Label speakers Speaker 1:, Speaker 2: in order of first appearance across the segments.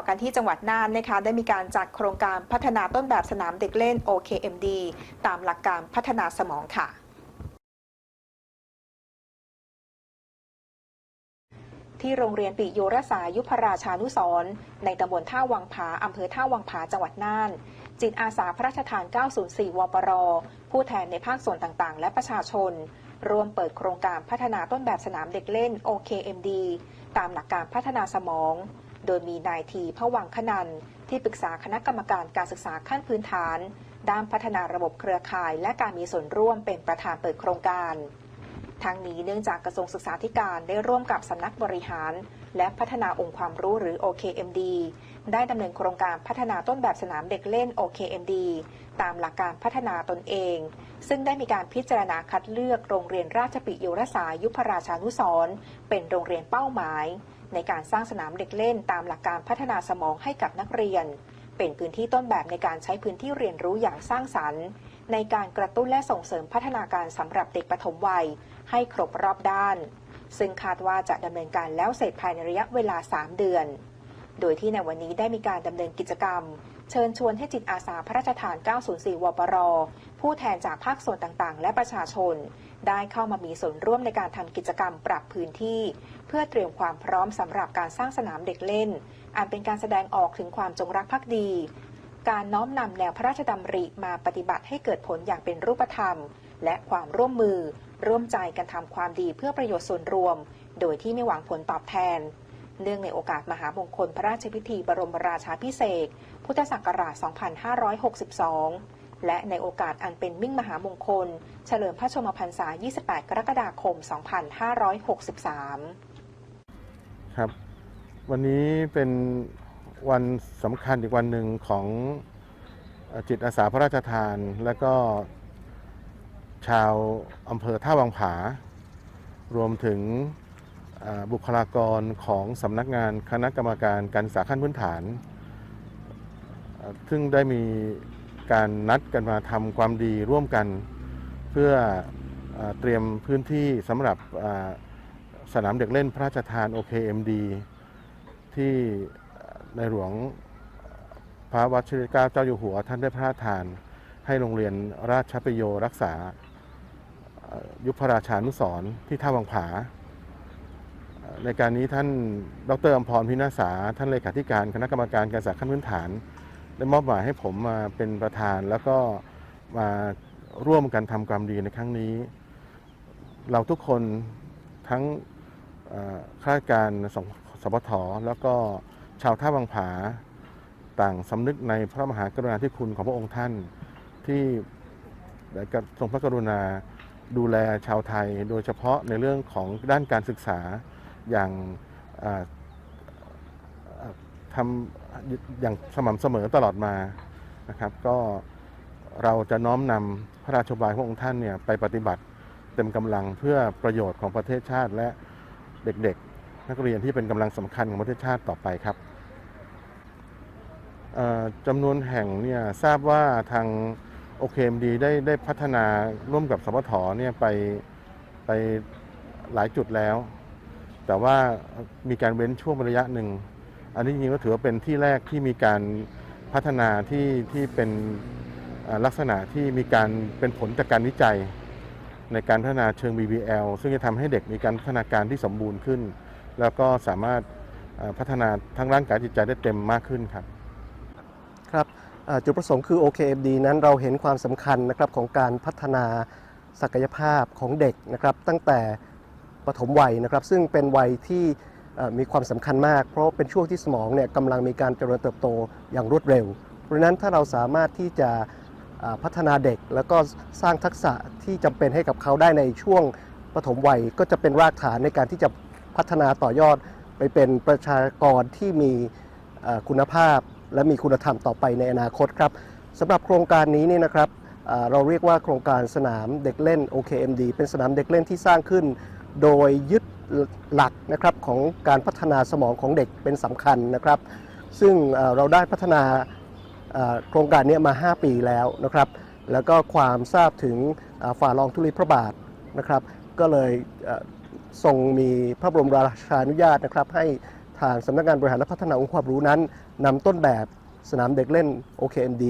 Speaker 1: ่อกันที่จังหวัดน่านนะคะได้มีการจัดโครงการพัฒนาต้นแบบสนามเด็กเล่น OKMD ตามหลักการพัฒนาสมองค่ะที่โรงเรียนปิโยรสายุพราชานุสร์ในตำบลท่าวังผา อำเภอท่าวังผา จังหวัดน่าน จิตอาสาพระราชทาน 904 วปร ผู้แทนในภาคส่วนต่างๆ และประชาชน รวมเปิดโครงการพัฒนาต้นแบบสนามเด็กเล่น OKMD ตามหลักการพัฒนาสมอง โดยมีนายทีพวังคนันที่ปรึกษาคณะกรรมการการศึกษาขั้นพื้นฐาน ด้านพัฒนาระบบเครือข่าย และการมีส่วนร่วมเป็นประธานเปิดโครงการทั้งนี้เนื่องจากกระทรวงศึกษาธิการได้ร่วมกับสำนักบริหาร และพัฒนาองค์ความรู้หรือ OKMD ได้ดำเนินโครงการพัฒนาต้นแบบสนามเด็กเล่น OKMD ตามหลักการพัฒนาตนเอง ซึ่งได้มีการพิจารณาคัดเลือกโรงเรียนราชปิโยรสายุพราชานุสร์เป็นโรงเรียนเป้าหมาย ในการสร้างสนามเด็กเล่นตามหลักการพัฒนาสมองให้กับนักเรียน เป็นพื้นที่ต้นแบบในการใช้พื้นที่เรียนรู้อย่างสร้างสรรค์ ในการกระตุ้นและส่งเสริมพัฒนาการสำหรับเด็กปฐมวัย ให้ครบรอบด้าน ซึ่งคาดว่าจะดำเนินการแล้วเสร็จภายในระยะเวลา 3 เดือน โดยที่ในวันนี้ได้มีการดำเนินกิจกรรม เชิญชวนให้จิตอาสาพระราชทาน 904 วปร ผู้แทนจากภาคส่วนต่างๆ และประชาชน ได้เข้ามามีส่วนร่วมในการทำกิจกรรมปรับพื้นที่ เพื่อเตรียมความพร้อมสำหรับการสร้างสนามเด็กเล่น อันเป็นการแสดงออกถึงความจงรักภักดี การน้อมนำแนวพระราชดำริมาปฏิบัติให้เกิดผลอย่างเป็นรูปธรรม และความร่วมมือ ร่วมใจกันทำความดีเพื่อประโยชน์ส่วนรวม โดยที่ไม่หวังผลตอบแทน เนื่องในโอกาสมหามงคลพระราชพิธีบรมราชาพิเศษ พุทธศักราช 2562 และในโอกาสอันเป็นมิ่งมหามงคล เฉลิมพระชมพรรษา 28 กรกฎาคม 2563
Speaker 2: ครับ วันนี้เป็นวันสำคัญอีกวันหนึ่งของจิตอาสาพระราชทาน และก็ชาวอำเภอท่าวังผา รวมถึง บุคลากรของสำนักงานคณะกรรมการการศึกษาขั้นพื้นฐานเอ่อซึ่งได้มีการนัดกันมาทำความดีร่วมกัน เพื่อเอเตรียมพื้นที่สำหรับสนามเด็กเล่นพระราชทาน OKMD ที่ในหลวงพระวชิรเกล้าเจ้าอยู่หัว ท่านได้พระราชทาน ให้โรงเรียนราชประโยรักษายุพราชานุสรที่ท่าวังผา ในการนี้ท่านดรอมพรพินาศาท่านเลขาธิการคณะกรรมการการศึกษาขั้นพื้นฐาน ได้มอบหมายให้ผมมาเป็นประธานแล้วก็มาร่วมกันทำความดีในครั้งนี้ เราทุกคนทั้งข้าราชการสสปทแล้วก็ชาวท่าบางผาต่างสำนึกในพระมหากรุณาธิคุณของพระองค์ท่านที่ได้ทรงพระกรุณาดูแลชาวไทย โดยเฉพาะในเรื่องของด้านการศึกษา อย่างทำอย่างสม่ำเสมอตลอดมานะครับ ก็เราจะน้อมนำพระราชบายของพระองค์ท่านเนี่ยไปปฏิบัติเต็มกำลังเพื่อประโยชน์ของประเทศชาติและเด็กๆ นักเรียนที่เป็นกำลังสำคัญของประเทศชาติต่อไปครับจำนวนแห่งเนี่ยทราบว่าทาง OKMD ได้ได้พัฒนาร่วมกับสปทเนี่ยไปไปหลายจุดแล้ว แต่ว่ามีการเว้นช่วงระยะหนึ่ง อันนี้จริงๆก็ถือว่าเป็นที่แรกที่มีการพัฒนาที่ที่เป็นลักษณะที่มีการเป็นผลจากการวิจัย ในการพัฒนาเชิง BBL ซึ่งจะทำให้เด็กมีการพัฒนาการที่สมบูรณ์ขึ้น แล้วก็สามารถพัฒนาทั้งร่างกายจิตใจได้เต็มมากขึ้นครับ
Speaker 3: ครับจุดประสงค์คือ OKMD นั้นเราเห็นความสำคัญนะครับของการพัฒนาศักยภาพของเด็กนะครับ ตั้งแต่ ปฐมวัยนะครับ ซึ่งเป็นวัยที่มีความสำคัญมาก เพราะเป็นช่วงที่สมองเนี่ยกำลังมีการเจริญเติบโตอย่างรวดเร็ว เพราะนั้นถ้าเราสามารถที่จะพัฒนาเด็กแล้วก็สร้างทักษะที่จำเป็นให้กับเขาได้ในช่วงปฐมวัย ก็จะเป็นรากฐานในการที่จะพัฒนาต่อยอดไปเป็นประชากรที่มีคุณภาพ และมีคุณธรรมต่อไปในอนาคตครับสำหรับโครงการนี้เนี่ยนะครับเราเรียกว่าโครงการสนามเด็กเล่น OKMD เป็นสนามเด็กเล่นที่สร้างขึ้น โดยยึดหลักนะครับของการพัฒนาสมองของเด็กเป็นสำคัญนะครับ ซึ่งเราได้พัฒนาโครงการนี้มา 5 ปีแล้วนะครับ แล้วก็ความทราบถึงฝ่าลองธุลีพระบาทนะครับ ก็เลยทรงมีพระบรมราชานุญาตนะครับ ให้ทางสำนักงานบริหารและพัฒนาองค์ความรู้นั้นนำต้นแบบสนามเด็กเล่น OKMD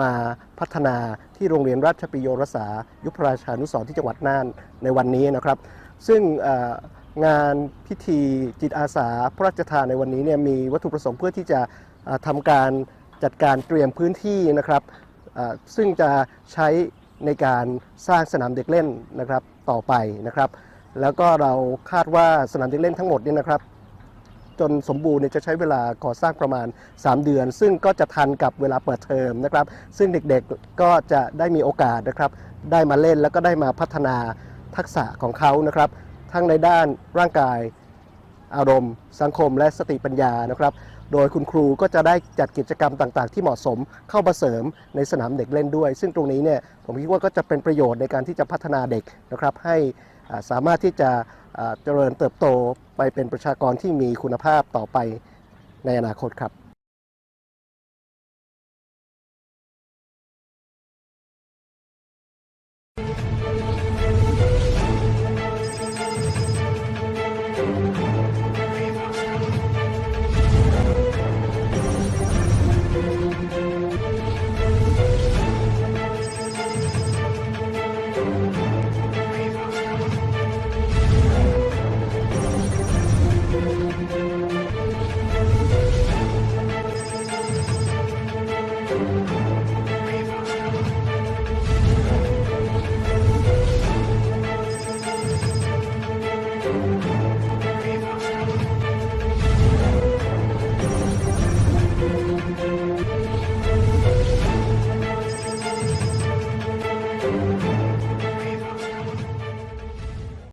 Speaker 3: มาพัฒนาที่โรงเรียนราชปิโยรสายุพราชานุสรณ์ที่จังหวัดน่านในวันนี้นะครับ ซึ่งงานพิธีจิตอาสาพระราชทานในวันนี้เนี่ยมีวัตถุประสงค์เพื่อที่จะเอ่อทำการจัดการเตรียมพื้นที่นะครับซึ่งจะใช้ในการสร้างสนามเด็กเล่นนะครับต่อไปนะครับ แล้วก็เราคาดว่าสนามเด็กเล่นทั้งหมดเนี่ยนะครับ จนสมบูรณ์เนี่ยจะใช้เวลาก่อสร้างประมาณ 3 เดือน ซึ่งก็จะทันกับเวลาเปิดเทอมนะครับ ซึ่งเด็กๆก็จะได้มีโอกาสนะครับ ได้มาเล่นแล้วก็ได้มาพัฒนา ทักษะของเขานะครับ ทั้งในด้านร่างกาย อารมณ์ สังคมและสติปัญญานะครับ โดยคุณครูก็จะได้จัดกิจกรรมต่างๆ ที่เหมาะสมเข้ามาเสริมในสนามเด็กเล่นด้วย ซึ่งตรงนี้เนี่ยผมคิดว่าก็จะเป็นประโยชน์ในการที่จะพัฒนาเด็กนะครับให้สามารถที่จะเจริญเติบโตไปเป็นประชากรที่มีคุณภาพต่อไปในอนาคตครับ